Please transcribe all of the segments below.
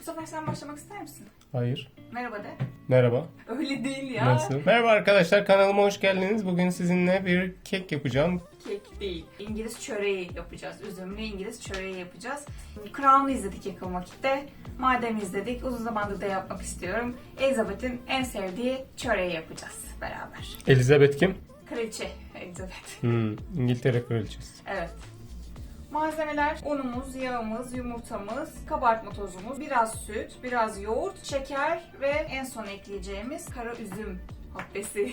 Bu sefer sen başlamak ister misin? Hayır. Merhaba de. Merhaba. Öyle değil ya. Nasıl? Merhaba arkadaşlar kanalıma hoş geldiniz. Bugün sizinle bir kek yapacağım. Kek değil. İngiliz çöreği yapacağız. Üzümlü İngiliz çöreği yapacağız. Crown'u izledik yakın vakitte. Madem izledik uzun zamandır da yapmak istiyorum. Elizabeth'in en sevdiği çöreği yapacağız beraber. Elizabeth kim? Kraliçe Elizabeth. Hmm, İngiltere kraliçesi. Evet. Malzemeler unumuz, yağımız, yumurtamız, kabartma tozumuz, biraz süt, biraz yoğurt, şeker ve en son ekleyeceğimiz kara üzüm habbesi.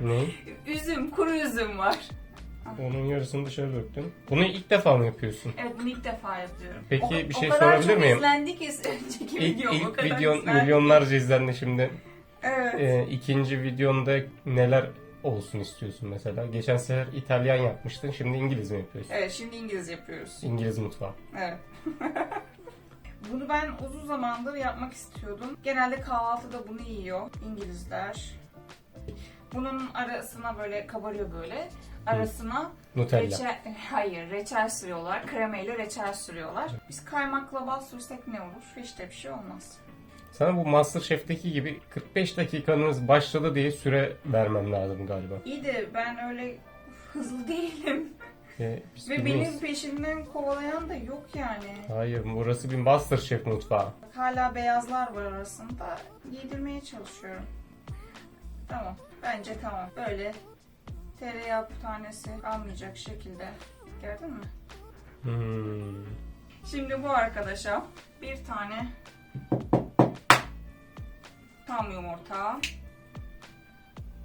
Ne? üzüm, kuru üzüm var. Onun yarısını dışarı döktün. Bunu ilk defa mı yapıyorsun? Evet bunu ilk defa yapıyorum. Peki, O- bir şey o kadar sorabilir çok miyim? izlendi ki önceki İlk, videom o ilk kadar videon izlendi. milyonlarca izlendi şimdi. Evet. Ee, ikinci videonda neler olsun istiyorsun mesela? Geçen sefer İtalyan yapmıştın. Şimdi İngiliz mi yapıyorsun? Evet şimdi İngiliz yapıyoruz. İngiliz mutfağı. Evet. bunu ben uzun zamandır yapmak istiyordum. Genelde kahvaltıda bunu yiyor İngilizler. Bunun arasına böyle kabarıyor böyle. Arasına Nutella. reçel, hayır reçel sürüyorlar. Kremayla reçel sürüyorlar. Biz kaymakla bal sürsek ne olur? Hiç de bir şey olmaz. Sana bu Masterchef'teki gibi 45 dakikanız başladı diye süre vermem lazım galiba. İyi de ben öyle hızlı değilim. Ee, biz Ve bilmeyiz. benim peşimden kovalayan da yok yani. Hayır burası bir Masterchef mutfağı. Hala beyazlar var arasında. Yedirmeye çalışıyorum. Tamam. Bence tamam. Böyle tereyağı tanesi almayacak şekilde. Gördün mü? Hmm. Şimdi bu arkadaşa bir tane tam yumurta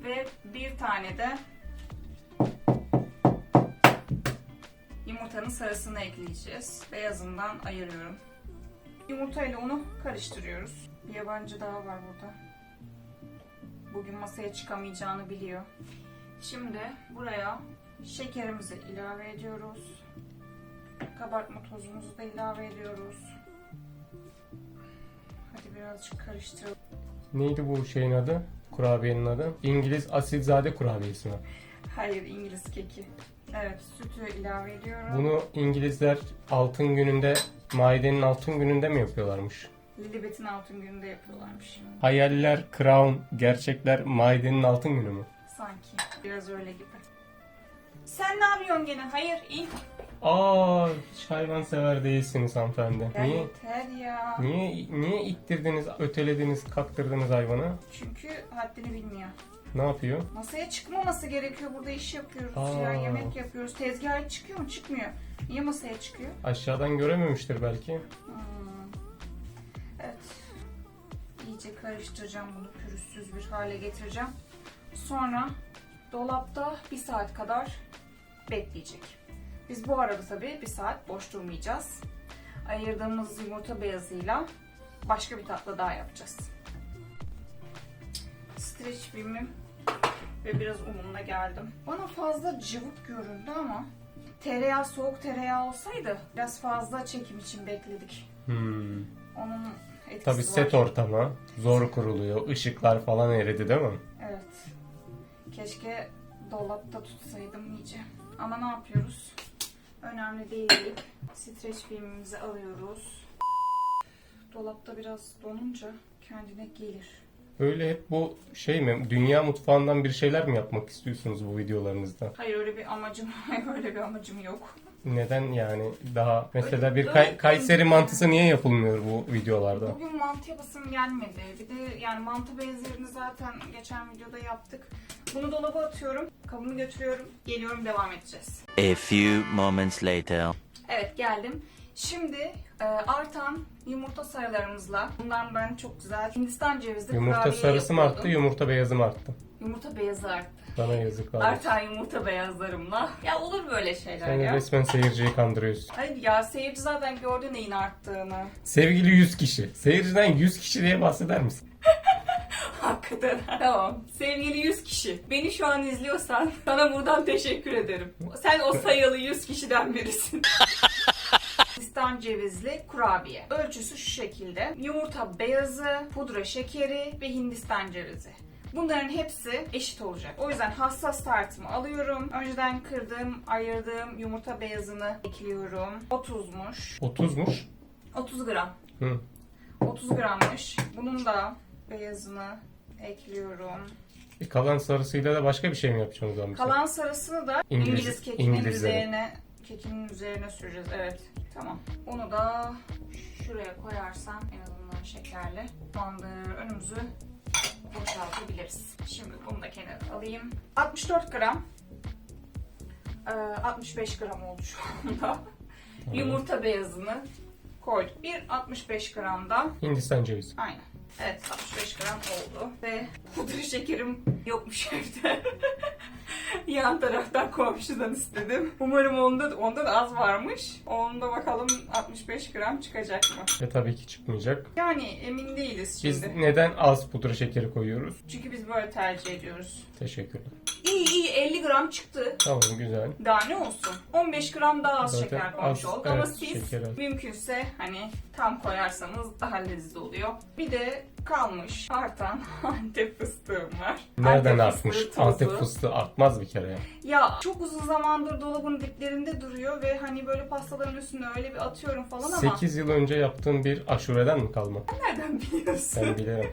ve bir tane de yumurtanın sarısını ekleyeceğiz. Beyazından ayırıyorum. Yumurta ile unu karıştırıyoruz. Bir yabancı daha var burada. Bugün masaya çıkamayacağını biliyor. Şimdi buraya şekerimizi ilave ediyoruz. Kabartma tozumuzu da ilave ediyoruz. Hadi birazcık karıştıralım. Neydi bu şeyin adı? Kurabiyenin adı? İngiliz asilzade kurabiyesi mi? Hayır İngiliz keki. Evet sütü ilave ediyorum. Bunu İngilizler altın gününde, Maidenin altın gününde mi yapıyorlarmış? Lilibet'in altın gününde yapıyorlarmış. Hayaller Crown, gerçekler Maidenin altın günü mü? Sanki. Biraz öyle gibi. Sen ne yapıyorsun gene? Hayır in. Aa, hiç hayvansever değilsiniz hanımefendi. Ya Niye? yeter ya. Niye niye ittirdiniz, ötelediniz, kaktırdınız hayvanı? Çünkü haddini bilmiyor. Ne yapıyor? Masaya çıkmaması gerekiyor. Burada iş yapıyoruz Aa. ya. Yemek yapıyoruz. Tezgaha çıkıyor mu? Çıkmıyor. Niye masaya çıkıyor? Aşağıdan görememiştir belki. Hmm. Evet. İyice karıştıracağım bunu. Pürüzsüz bir hale getireceğim. Sonra dolapta bir saat kadar bekleyecek. Biz bu arada tabii bir saat boş durmayacağız. Ayırdığımız yumurta beyazıyla başka bir tatlı daha yapacağız. Streç filmim ve biraz unumla geldim. Bana fazla cıvık göründü ama tereyağı soğuk tereyağı olsaydı biraz fazla çekim için bekledik. Hmm. Onun etkisi Tabii var. set ortamı zor kuruluyor. Işıklar falan eridi değil mi? Evet. Keşke dolapta tutsaydım iyice. Ama ne yapıyoruz? Önemli değil. Streç filmimizi alıyoruz. Dolapta biraz donunca kendine gelir. Böyle hep bu şey mi? Dünya mutfağından bir şeyler mi yapmak istiyorsunuz bu videolarınızda? Hayır öyle bir amacım, öyle bir amacım yok. Neden yani daha mesela bir Kay- Kayseri mantısı niye yapılmıyor bu videolarda? Bugün mantı yapasım gelmedi. Bir de yani mantı benzerini zaten geçen videoda yaptık. Bunu dolaba atıyorum. Kabımı götürüyorum. Geliyorum devam edeceğiz. A few moments later. Evet geldim. Şimdi e, artan yumurta sarılarımızla bundan ben çok güzel Hindistan cevizli Yumurta kurabiye sarısı mı arttı, yumurta beyazı mı arttı? Yumurta beyazı arttı. Bana yazıklar. Artan yumurta beyazlarımla. Ya olur böyle şeyler Sen ya. resmen seyirciyi kandırıyorsun. Hayır ya seyirci zaten gördü neyin arttığını. Sevgili 100 kişi. Seyirciden 100 kişi diye bahseder misin? Hakikaten. tamam. Sevgili 100 kişi. Beni şu an izliyorsan sana buradan teşekkür ederim. Sen o sayılı 100 kişiden birisin. Hindistan cevizli kurabiye. Ölçüsü şu şekilde. Yumurta beyazı, pudra şekeri ve Hindistan cevizi. Bunların hepsi eşit olacak. O yüzden hassas tartımı alıyorum. Önceden kırdığım, ayırdığım yumurta beyazını ekliyorum. 30'muş. 30'muş. 30 gram. Hı. 30 grammış. Bunun da beyazını ekliyorum. E, kalan sarısıyla da başka bir şey mi yapacaksın o zaman? bize? Kalan sarısını da İngiliz- İngiliz, kekinin İngilizlere. üzerine kekinin üzerine süreceğiz. Evet. Tamam. Bunu da şuraya koyarsam en azından şekerli. Tamamdır. Önümüzü boşaltabiliriz. Şimdi bunu da kenara alayım. 64 gram. Ee, 65 gram oldu şu anda. Yumurta beyazını koyduk. Bir 65 gram da Hindistan cevizi. Aynen. Evet 65 gram oldu. Ve pudra şekerim yokmuş evde. Yan taraftan komşudan istedim. Umarım onda, onda da az varmış. Onda bakalım 65 gram çıkacak mı? Ve tabii ki çıkmayacak. Yani emin değiliz şimdi. Biz neden az pudra şekeri koyuyoruz? Çünkü biz böyle tercih ediyoruz. Teşekkürler. İyi iyi 50 gram çıktı. Tamam güzel. Daha ne olsun? 15 gram daha az Zaten şeker koymuş az, olduk ama evet, siz şeker az. mümkünse hani tam koyarsanız daha lezzetli oluyor. Bir de kalmış artan Antep fıstığım var. Nereden Antep artmış? fıstığı. Antep fıstığı artmaz bir kere ya. Ya çok uzun zamandır dolabın diplerinde duruyor ve hani böyle pastaların üstüne öyle bir atıyorum falan ama 8 yıl önce yaptığın bir aşureden mi kalma? nereden biliyorsun? Ben bilirim.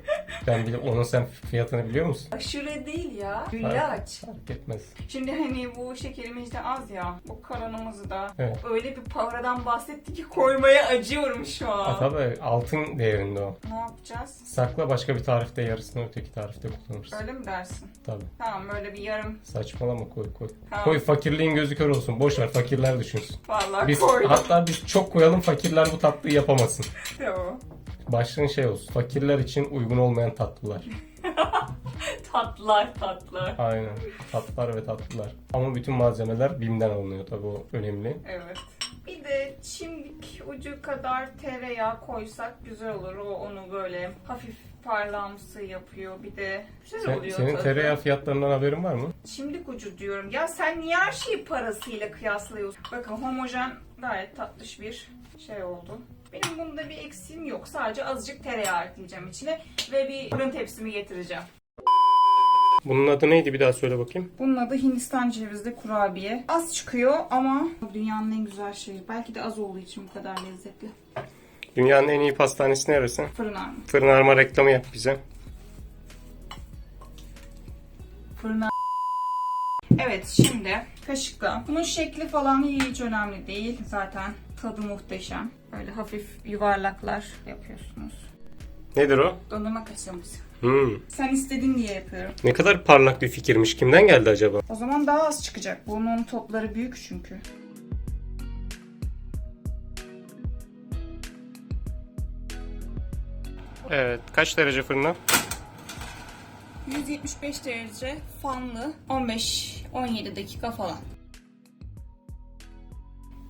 Ben bilirim. Onun sen fiyatını biliyor musun? Aşure değil ya. Güllaç. Fark etmez. Şimdi hani bu şekerimiz de az ya. Bu karanımızı da. Evet. Öyle bir paradan bahsetti ki koymaya acıyorum şu an. Ha, tabii altın değerinde o. Ne yapacağız? Sakla başka bir tarifte yarısını öteki tarifte kullanırsın. Öyle mi dersin? Tabii. Tamam böyle bir yarım. Saçmalama koy koy. Tamam. Koy fakirliğin gözü kör olsun. Boş ver fakirler düşünsün. Vallahi Biz koydum. hatta biz çok koyalım fakirler bu tatlıyı yapamasın. Tamam. Başlığın şey olsun. Fakirler için uygun olmayan tatlılar. Tatlılar tatlı. Aynen. Tatlılar ve tatlılar. Ama bütün malzemeler BİM'den alınıyor tabii o önemli. Evet. Bir de çimdik ucu kadar tereyağı koysak güzel olur. O onu böyle hafif parlamsı yapıyor. Bir de güzel Sen, oluyor senin tadı. tereyağı fiyatlarından haberin var mı? Çimdik ucu diyorum. Ya sen niye her şeyi parasıyla kıyaslıyorsun? Bakın homojen gayet tatlış bir şey oldu. Benim bunda bir eksiğim yok. Sadece azıcık tereyağı ekleyeceğim içine ve bir fırın tepsimi getireceğim. Bunun adı neydi bir daha söyle bakayım. Bunun adı Hindistan cevizli kurabiye. Az çıkıyor ama dünyanın en güzel şeyi. Belki de az olduğu için bu kadar lezzetli. Dünyanın en iyi pastanesi neresi? Fırın armut. Fırın arma reklamı yap bize. Fırın ar- Evet şimdi kaşıkla. Bunun şekli falan hiç önemli değil. Zaten tadı muhteşem. Böyle hafif yuvarlaklar yapıyorsunuz. Nedir o? Dondurma kaşığımız. Hmm. Sen istedin diye yapıyorum. Ne kadar parlak bir fikirmiş. Kimden geldi acaba? O zaman daha az çıkacak. Bunun topları büyük çünkü. Evet. Kaç derece fırına? 175 derece fanlı 15-17 dakika falan.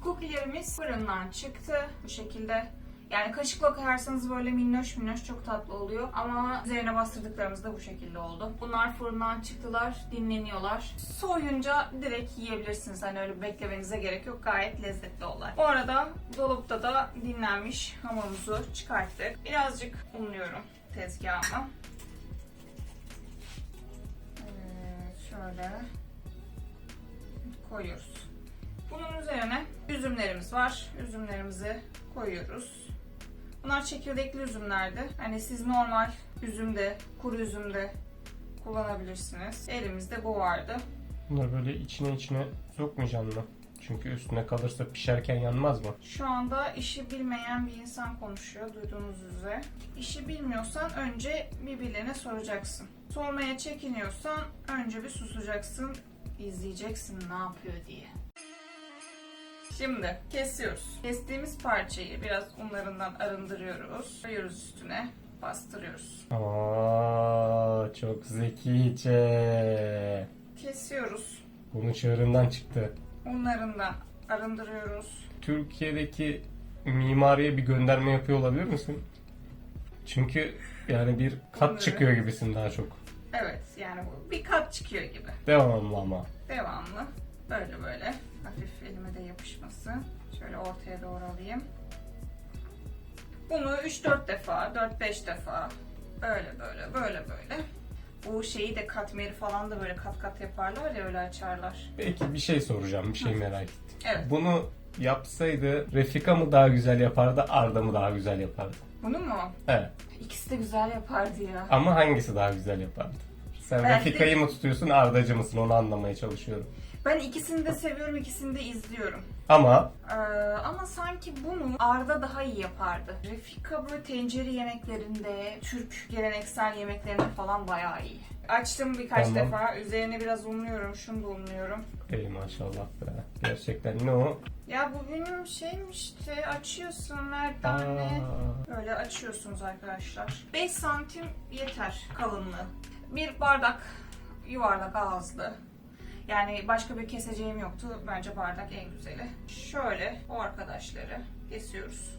Kukilerimiz fırından çıktı bu şekilde. Yani kaşıkla koyarsanız böyle minnoş minnoş çok tatlı oluyor. Ama üzerine bastırdıklarımız da bu şekilde oldu. Bunlar fırından çıktılar, dinleniyorlar. Soğuyunca direkt yiyebilirsiniz. Hani öyle beklemenize gerek yok. Gayet lezzetli olay. Bu arada dolapta da dinlenmiş hamurumuzu çıkarttık. Birazcık unluyorum tezgahıma. Şöyle koyuyoruz. Bunun üzerine üzümlerimiz var. Üzümlerimizi koyuyoruz. Bunlar çekirdekli üzümlerdi. Hani siz normal üzümde, kuru üzümde kullanabilirsiniz. Elimizde bu vardı. Bunları böyle içine içine sokmayacaksın mı? Çünkü üstüne kalırsa pişerken yanmaz mı? Şu anda işi bilmeyen bir insan konuşuyor duyduğunuz üzere. İşi bilmiyorsan önce birbirlerine soracaksın. Sormaya çekiniyorsan önce bir susacaksın, izleyeceksin ne yapıyor diye. Şimdi kesiyoruz. Kestiğimiz parçayı biraz unlarından arındırıyoruz. Koyuyoruz üstüne, bastırıyoruz. Aa, çok zekice. Kesiyoruz. Bunun çığırından çıktı. Unlarından arındırıyoruz. Türkiye'deki mimariye bir gönderme yapıyor olabilir misin? Çünkü yani bir kat Onları- çıkıyor gibisin daha çok. Evet yani bir kat çıkıyor gibi. Devamlı ama. Devamlı. Böyle böyle. Hafif elime de yapışması. Şöyle ortaya doğru alayım. Bunu 3-4 defa, 4-5 defa böyle böyle böyle böyle. Bu şeyi de katmeri falan da böyle kat kat yaparlar ya öyle açarlar. Peki bir şey soracağım, bir şey merak ettim. Evet. Bunu yapsaydı Refika mı daha güzel yapardı, Arda mı daha güzel yapardı? Bunu mu? Evet. İkisi de güzel yapardı ya. Ama hangisi daha güzel yapardı? Sen Ben de- Refika'yı mı tutuyorsun, Arda'cı mısın? Onu anlamaya çalışıyorum. Ben ikisini de seviyorum, ikisini de izliyorum. Ama Ee, ama sanki bunu Arda daha iyi yapardı. Refika böyle tencere yemeklerinde, Türk geleneksel yemeklerinde falan bayağı iyi. Açtım birkaç Tamam. defa. Üzerine biraz unluyorum, şunu da unluyorum. ey maşallah be. Gerçekten ne o? Ya bu benim şeyim işte. Açıyorsun Aa, merdane. Böyle açıyorsunuz arkadaşlar. 5 santim yeter kalınlığı. Bir bardak yuvarlak ağızlı. Yani başka bir keseceğim yoktu. Bence bardak en güzeli. Şöyle o arkadaşları kesiyoruz.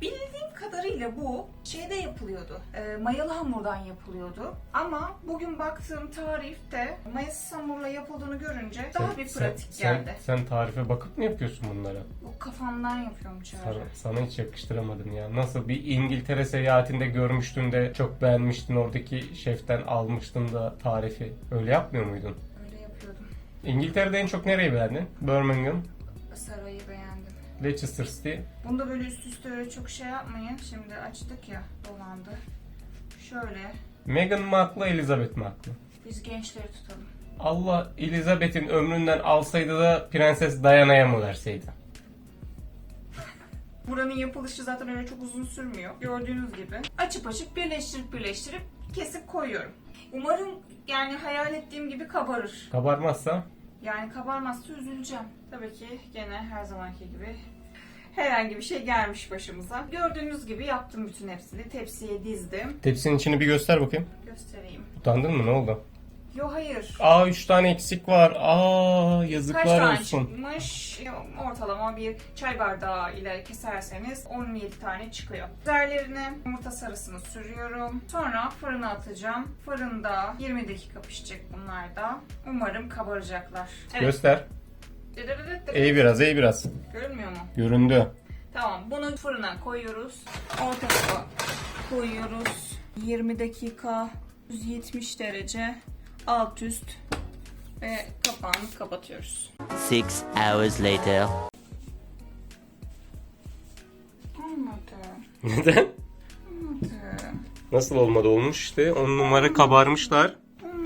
Bildiğim kadarıyla bu şeyde yapılıyordu. E, mayalı hamurdan yapılıyordu. Ama bugün baktığım tarifte mayasız hamurla yapıldığını görünce daha bir pratik sen, geldi. Sen, tarife bakıp mı yapıyorsun bunları? Bu kafamdan yapıyorum Çağrı. Sana, sana hiç yakıştıramadım ya. Nasıl bir İngiltere seyahatinde görmüştün de çok beğenmiştin oradaki şeften almıştın da tarifi. Öyle yapmıyor muydun? Öyle yapıyordum. İngiltere'de en çok nereyi beğendin? Birmingham, Sarayı beğendim. Leicester City. Bunda böyle üst üste öyle çok şey yapmayın. Şimdi açtık ya dolandı. Şöyle Meghan mı haklı, Elizabeth mi haklı? biz gençleri tutalım. Allah Elizabeth'in ömründen alsaydı da Prenses Diana'ya mı verseydi? Buranın yapılışı zaten öyle çok uzun sürmüyor. Gördüğünüz gibi. Açıp açıp birleştirip birleştirip kesip koyuyorum. Umarım yani hayal ettiğim gibi kabarır. Kabarmazsa Yani kabarmazsa üzüleceğim. Tabii ki gene her zamanki gibi herhangi bir şey gelmiş başımıza. Gördüğünüz gibi yaptım bütün hepsini. Tepsiye dizdim. tepsinin içini bir göster bakayım. Göstereyim. Utandın mı? Ne oldu? Yo hayır. Aa 3 tane eksik var. Aa Kaç yazıklar tane olsun. çıkmış? Ortalama bir çay bardağı ile keserseniz 17 tane çıkıyor. Üzerlerine yumurta sarısını sürüyorum. Sonra fırına atacağım. Fırında 20 dakika pişecek bunlar da. Umarım kabaracaklar. Evet. Göster. Eğ biraz, eğ biraz. Görünmüyor mu? Göründü. Tamam bunu fırına koyuyoruz. Ortasına koyuyoruz. 20 dakika 170 derece alt üst ve kapağını kapatıyoruz. Six hours later. Olmadı. Neden? Olmadı. Nasıl olmadı olmuş işte. 10 numara kabarmışlar.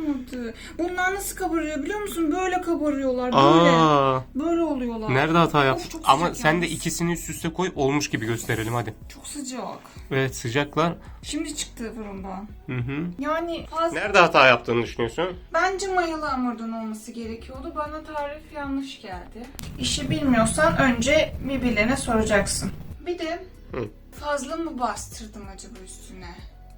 Olmadı. Bunlar nasıl kabarıyor biliyor musun? Böyle kabarıyorlar. Böyle. Aa, Böyle oluyorlar. nerede hata Of, yaptık? çok Ama sıcak sen de yalnız. ikisini üst üste koy olmuş gibi gösterelim hadi. Çok sıcak. Evet sıcaklar. Şimdi çıktı fırından. Hı hı. Yani fazla... Nerede hata yaptığını düşünüyorsun? Bence mayalı hamurdan olması gerekiyordu. Bana tarif yanlış geldi. İşi bilmiyorsan önce birbirlerine soracaksın. Bir de Hı. fazla mı bastırdım acaba üstüne?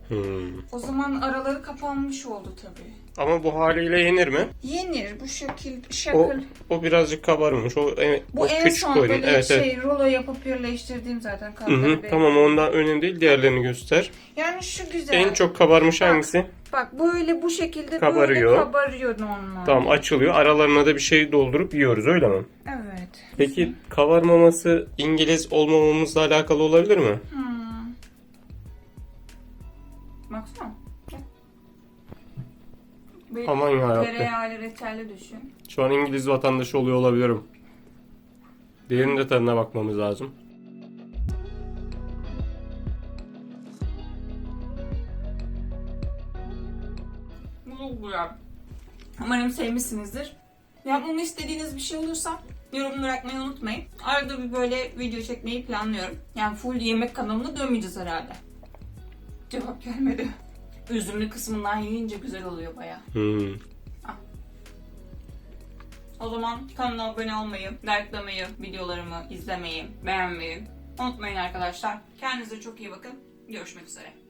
Hmm. O zaman araları kapanmış oldu tabii. Ama bu haliyle yenir mi? Yenir bu şekil, O, şakıl. o birazcık kabarmış. O, e, Bu o en küçük son böyle Evet, şey evet. rulo yapıp birleştirdiğim zaten hı, tamam ondan önemli değil. Diğerlerini göster. Yani şu güzel. En çok kabarmış Bak. hangisi? Bak böyle bu şekilde Kabarıyor. böyle kabarıyor normal. Tamam açılıyor. Aralarına da bir şey doldurup yiyoruz öyle mi? Evet. Peki kabarmaması İngiliz olmamamızla alakalı olabilir mi? Hmm. Baksana. Bir Aman yarabbim. tereyağlı reçelli düşün. Şu an İngiliz vatandaşı oluyor olabilirim. Diğerinin de tadına bakmamız lazım. Bu çok güzel. Umarım sevmişsinizdir. Yapmamı istediğiniz bir şey olursa yorum bırakmayı unutmayın. Arada bir böyle video çekmeyi planlıyorum. Yani full yemek kanalına dönmeyeceğiz herhalde. Cevap gelmedi. Üzümlü kısmından yiyince güzel oluyor baya. Hmm. O zaman kanala abone olmayı, likelamayı, videolarımı izlemeyi, beğenmeyi unutmayın arkadaşlar. Kendinize çok iyi bakın. Görüşmek üzere.